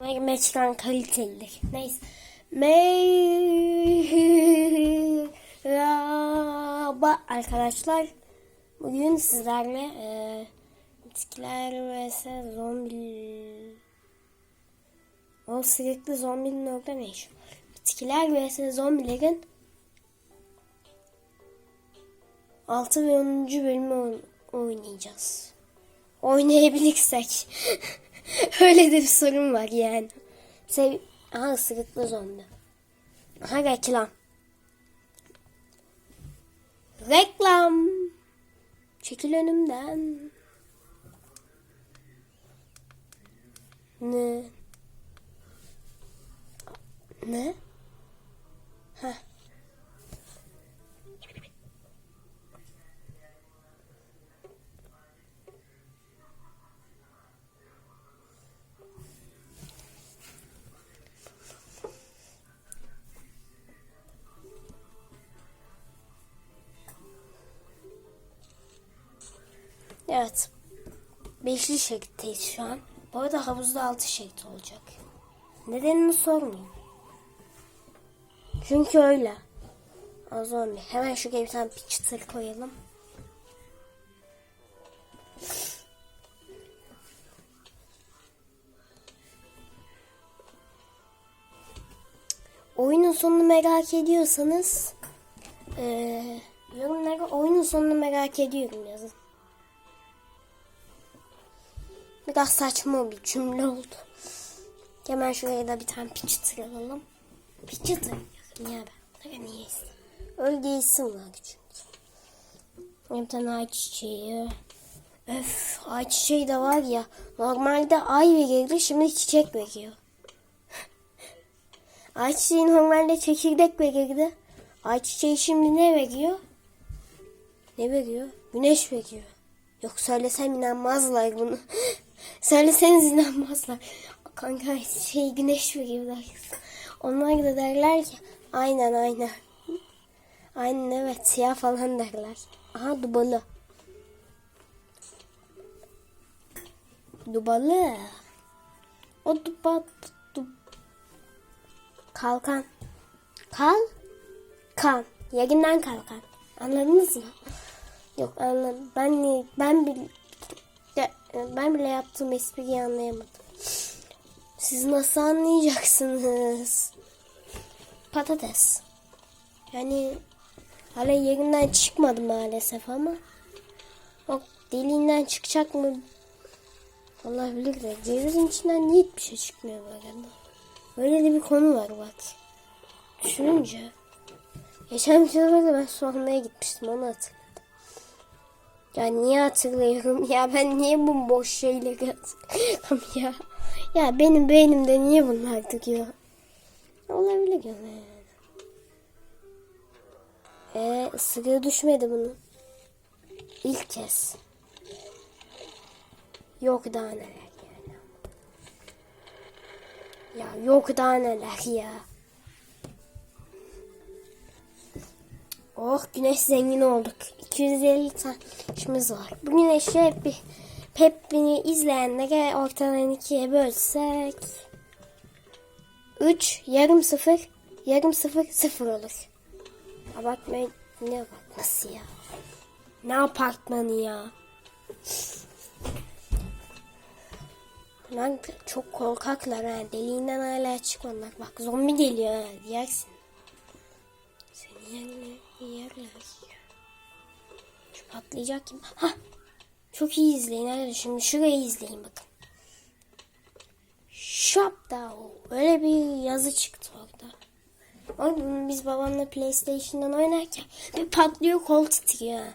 Merhaba çıkan kalitelidir. Neyse. Merhaba arkadaşlar. Bugün sizlerle e, bitkiler vs zombi o sürekli zombinin orada var? Bitkiler vs zombilerin 6 ve 10. bölümü oyn- oynayacağız. Oynayabilirsek. Öyle de bir sorun var yani. Sev Aha ısırıklı zombi. Aha reklam. Reklam. Çekil önümden. Ne? Ne? Heh. Evet. Beşli şeritteyiz şu an. Bu arada havuzda altı şerit olacak. Nedenini sormayın. Çünkü öyle. Az zombi. Hemen şuraya bir tane çıtır koyalım. Oyunun sonunu merak ediyorsanız eee yorumlara oyunun sonunu merak ediyorum yazın. Biraz saçma bir cümle oldu. Hemen şuraya da bir tane piçitır alalım. Piçitır. Niye ben? Ne niyeyse. Öyle isim var çünkü. Bir tane ay çiçeği. Öf ay çiçeği de var ya. Normalde ay verirdi şimdi çiçek veriyor. Ay çiçeği normalde çekirdek verirdi. Ay çiçeği şimdi ne veriyor? Ne veriyor? Güneş veriyor. Yok söylesem inanmazlar bunu. Söyleseniz inanmazlar. Kanka şey güneş veriyorlar. Onlar da derler ki aynen aynen. Aynen evet siyah falan derler. Aha dubalı. Dubalı. O duba du, kalkan. Kal kan. Yerinden kalkan. Anladınız mı? Yok anladım. Ben ben bile de- ben bile yaptığım espriyi anlayamadım. Siz nasıl anlayacaksınız? Patates. Yani hala yerinden çıkmadı maalesef ama o deliğinden çıkacak mı? Allah bilir de cevizin içinden niye hiçbir şey çıkmıyor böyle? Böyle de bir konu var bak. Düşününce. Geçen videoda ben su gitmiştim onu hatırladım. Ya niye hatırlıyorum ya ben niye bu boş şeyleri hatırlıyorum ya. Ya benim beynimde niye bunlar tıkıyor? Olabilir yani. Eee ısırığı düşmedi bunun. İlk kez. Yok daha neler yani. Ya yok daha neler ya. Oh güneş zengin olduk. 250 taşımız var. Bu güneşi hep, hep beni izleyenlere ortadan ikiye bölsek. 3 yarım sıfır yarım sıfır sıfır olur. Abartmayın. Ne abartması ya? Ne apartmanı ya? Bunlar çok korkaklar ha. Deliğinden hala çıkmadılar. Bak zombi geliyor ha. Yersin. Seni yerler. Yerler. Şu patlayacak kim? Ha. Çok iyi izleyin. Hadi şimdi şurayı izleyin bakın. Shop da öyle bir yazı çıktı orada. Oğlum biz babamla PlayStation'dan oynarken bir patlıyor kol titriyor.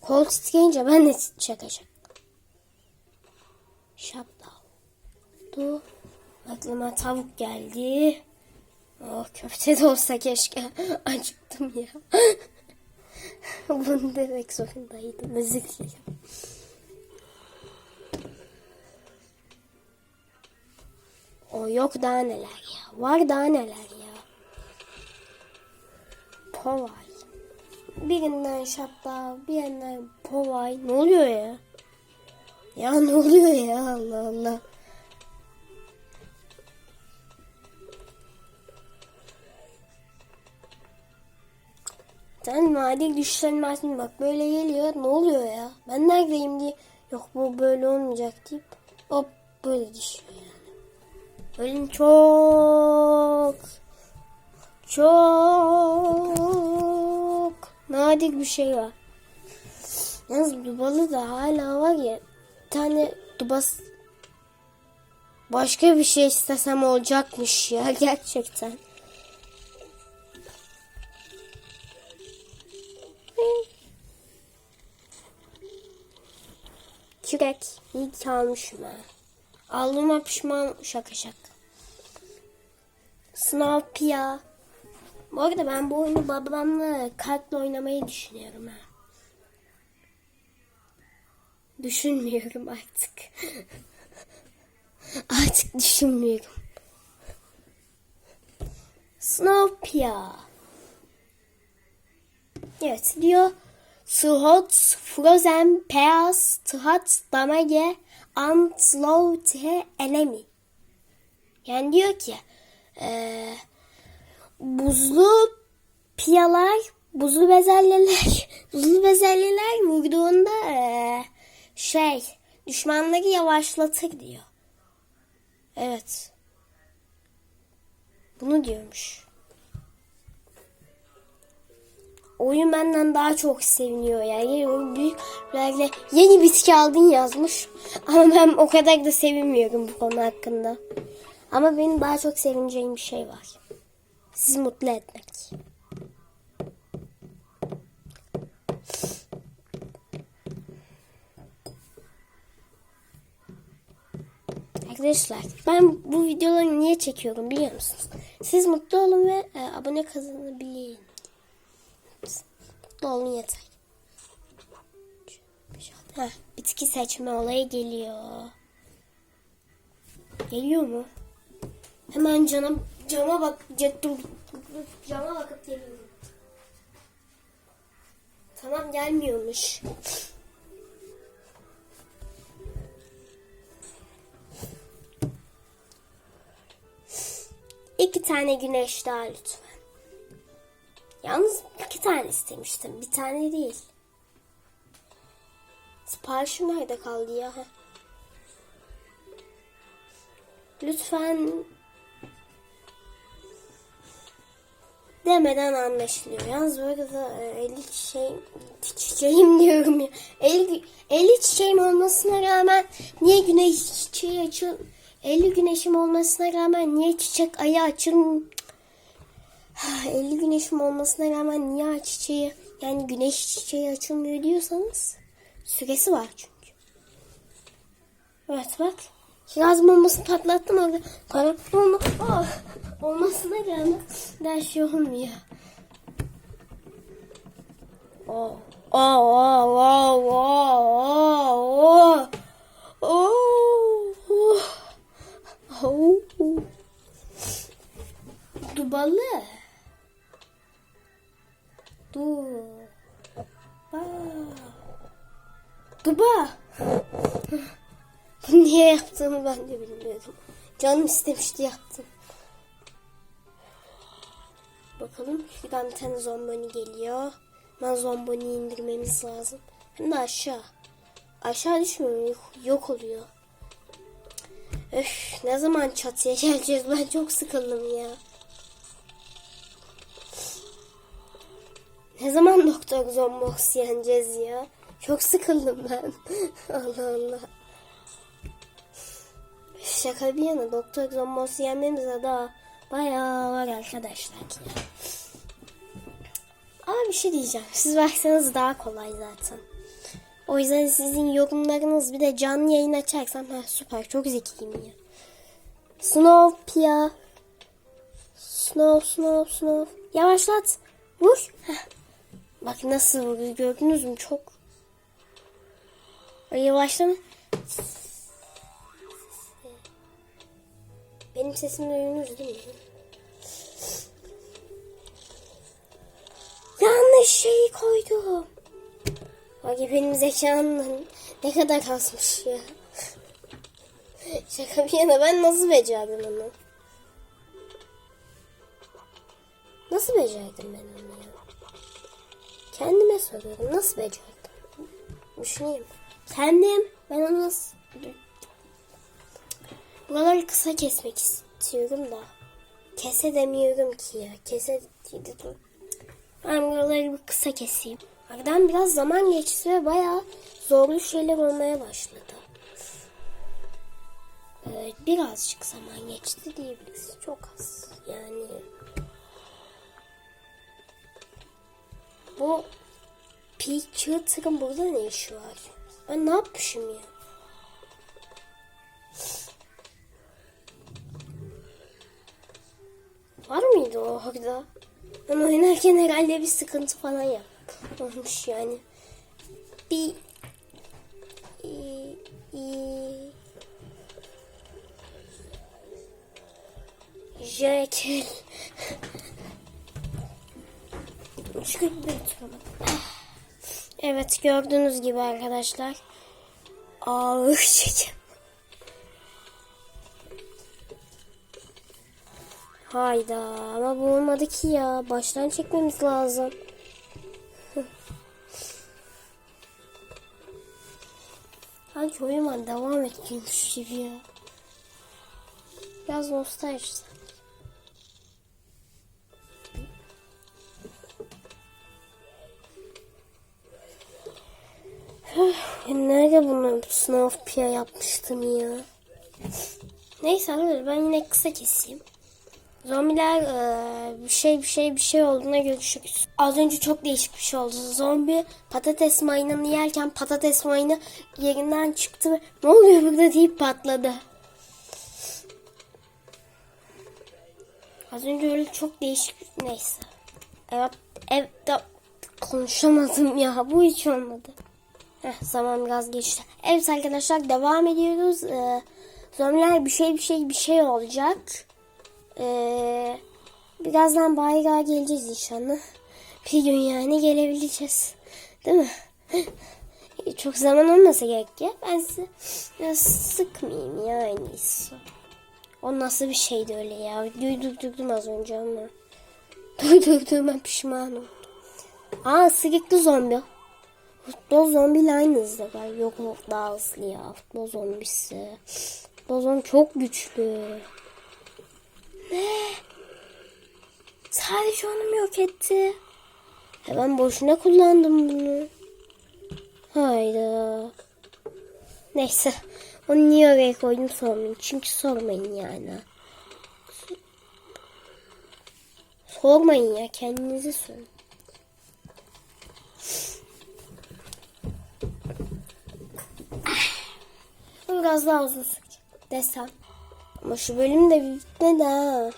Kol titreyince ben de çakacağım. Shop Du. Aklıma tavuk geldi. Oh köfte de olsa keşke. Acıktım ya. Bunu demek zorundaydım. Özür dilerim. O yok daha neler ya. Var daha neler ya. Povay. Birinden şapla, bir yandan povay. Ne oluyor ya? Ya ne oluyor ya Allah Allah. Nadir düşüşlerin artık bak böyle geliyor. Ne oluyor ya? Ben neredeyim diye. Yok bu böyle olmayacak deyip hop böyle düşüyor yani. Böyle çok çok nadir bir şey var. Yalnız dubalı da hala var ya bir tane dubas başka bir şey istesem olacakmış ya gerçekten. Kürek iyi ki almışım ha. Aldığıma pişman şaka şaka. Snowpia. Bu arada ben bu oyunu babamla kartla oynamayı düşünüyorum ha. Düşünmüyorum artık. artık düşünmüyorum. Snowpia. Evet diyor. Suhot frozen peas tıhat damage antlote enemy. Yani diyor ki eee, buzlu piyalar, buzlu bezelyeler, buzlu bezelyeler vurduğunda eee, şey düşmanları yavaşlatır diyor. Evet. Bunu diyormuş. Oyun benden daha çok seviniyor yani. Oyun büyük böyle yeni bitki aldın yazmış. Ama ben o kadar da sevinmiyorum bu konu hakkında. Ama benim daha çok sevineceğim bir şey var. Sizi mutlu etmek. Arkadaşlar ben bu videoları niye çekiyorum biliyor musunuz? Siz mutlu olun ve e, abone kazanabilin. Mutlu olun yeter. Heh, bitki seçme olayı geliyor. Geliyor mu? Hemen canım cama bak dur, cama bakıp geliyorum. Tamam gelmiyormuş. İki tane güneş daha lütfen. Yalnız iki tane istemiştim. Bir tane değil. Siparişim nerede kaldı ya? Lütfen demeden anlaşılıyor. Yalnız böyle de e, 50 çiçeğim, çiçeğim diyorum ya. 50, 50 çiçeğim olmasına rağmen niye güneş çiçeği açıl 50 güneşim olmasına rağmen niye çiçek ayı açıl 50 güneşim olmasına rağmen niye ay çiçeği yani güneş çiçeği açılmıyor diyorsanız süresi var çünkü. Evet bak. Kiraz bombası patlattım orada. Kara bomba oh, olmasına rağmen her şey olmuyor. Oh. Oh, oh, oh, oh, oh, oh, oh, ben de bilmiyordum. Canım istemişti yaptım. Bakalım şuradan bir tane zomboni geliyor. Ben zomboni indirmemiz lazım. Hem de aşağı. Aşağı düşmüyor. Yok oluyor. Öf, ne zaman çatıya geleceğiz? Ben çok sıkıldım ya. Ne zaman Doktor Zombox yeneceğiz ya? Çok sıkıldım ben. Allah Allah. Şaka bir yana Doktor Zombox yenmemize daha bayağı var arkadaşlar. Ama bir şey diyeceğim. Siz varsanız daha kolay zaten. O yüzden sizin yorumlarınız bir de canlı yayın açarsam ha, süper çok zekiyim ya. Snowpia. Snow, snow, snow. Yavaşlat. Vur. Heh. Bak nasıl vuruyor gördünüz mü? Çok. Yavaşlama. Benim sesimi duyuyorsunuz değil mi? Yanlış şeyi koydum. Bak benim zekamın ne kadar kasmış ya. Şaka bir yana ben nasıl becerdim onu? Nasıl becerdim ben onu ya? Kendime soruyorum. Nasıl becerdim? Düşüneyim. Kendim. Ben onu nasıl... Buraları kısa kesmek istiyorum da. Kese demiyorum ki ya. Kese... Ben buraları bir kısa keseyim. Aradan biraz zaman geçti ve bayağı zorlu şeyler olmaya başladı. Evet, birazcık zaman geçti diyebiliriz. Çok az. Yani bu Pikachu'nun burada ne işi var? Ben ne yapmışım ya? Var mıydı o orada? Ben oynarken herhalde bir sıkıntı falan yap. Olmuş yani. Bir i, i, Jekyll. Evet gördüğünüz gibi arkadaşlar. Ağır çekim. Hayda ama bu olmadı ki ya. Baştan çekmemiz lazım. Sanki oyun devam ediyormuş gibi ya. Biraz nostalji sanki. Nerede bunu sınav piya yapmıştım ya. Neyse ben yine kısa keseyim. Zombiler eee, bir şey bir şey bir şey olduğuna görüşürüz. Az önce çok değişik bir şey oldu. Zombi patates mayınını yerken patates mayını yerinden çıktı ve ne oluyor burada deyip patladı. Az önce öyle çok değişik neyse. Evet, evde konuşamadım ya bu hiç olmadı. Heh, zaman biraz geçti. Evet arkadaşlar devam ediyoruz. Ee, zombiler bir şey bir şey bir şey olacak. Ee, birazdan bayrağa geleceğiz inşallah. Bir gün yani gelebileceğiz. Değil mi? Çok zaman olmasa gerek ya. Ben size biraz sıkmayayım ya en iyisi. O nasıl bir şeydi öyle ya. Videoyu durdurdum az önce ama. Durdurduğuma pişman oldum. Aa sıkıklı zombi. Futbol zombiyle aynı hızda. Yok yok daha hızlı ya. Futbol zombisi. Futbol zombi çok güçlü. Ne? Sadece onu mu yok etti? Ben boşuna kullandım bunu. Hayda. Neyse. Onu niye oraya koydum sormayın. Çünkü sormayın yani. Sormayın ya. Kendinize sorun. Biraz daha uzun sürecek desem. Ama şu bölüm de bitmedi ha.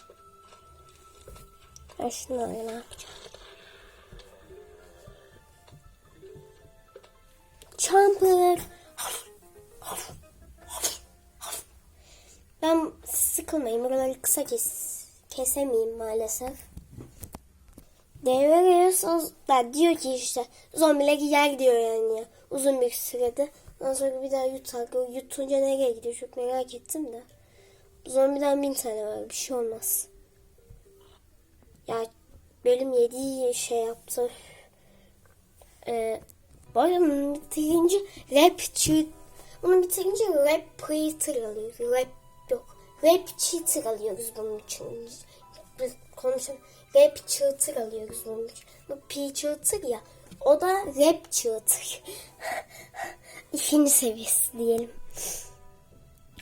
Ben şunları ne yapacağım? Jumper. Ben sıkılmayayım. Buraları kısa kes, kesemeyeyim maalesef. Devre da diyor ki işte zombiler yer gidiyor yani ya. Uzun bir sürede. Ondan sonra bir daha yutar. O yutunca nereye gidiyor çok merak ettim de. Zombiden bin tane var. Bir şey olmaz. Ya bölüm 7'yi şey yaptı. Ee, bölüm bitirince rap cheat. Bunu bitirince rap preacher alıyoruz. Rap yok. Rap cheater alıyoruz bunun için. Biz konuşalım. Rap cheater alıyoruz bunun için. Bu P cheater ya. O da rap cheater. İkinci seviyesi diyelim.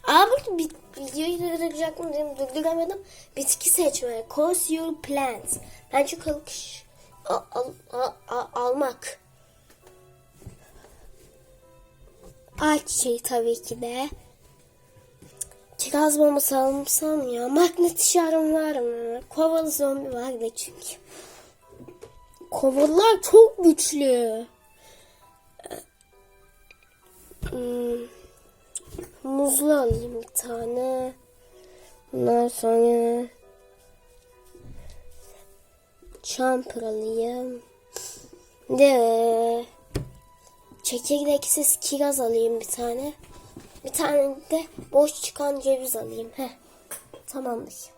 Aa bir videoyu durduracaktım dedim durduramadım. Bitki seçme. Cause your plants. Bence kalkış al, al, al, al, almak. Ağaç çiçeği tabii ki de. Kiraz bombası almışsam ya. Magnet işarım var mı? Kovalı zombi var da çünkü. Kovalılar çok güçlü. Hmm. Muzlu alayım bir tane. Ondan sonra Jumper alayım. De çekirdeksiz kiraz alayım bir tane. Bir tane de boş çıkan ceviz alayım. Heh. Tamamdır.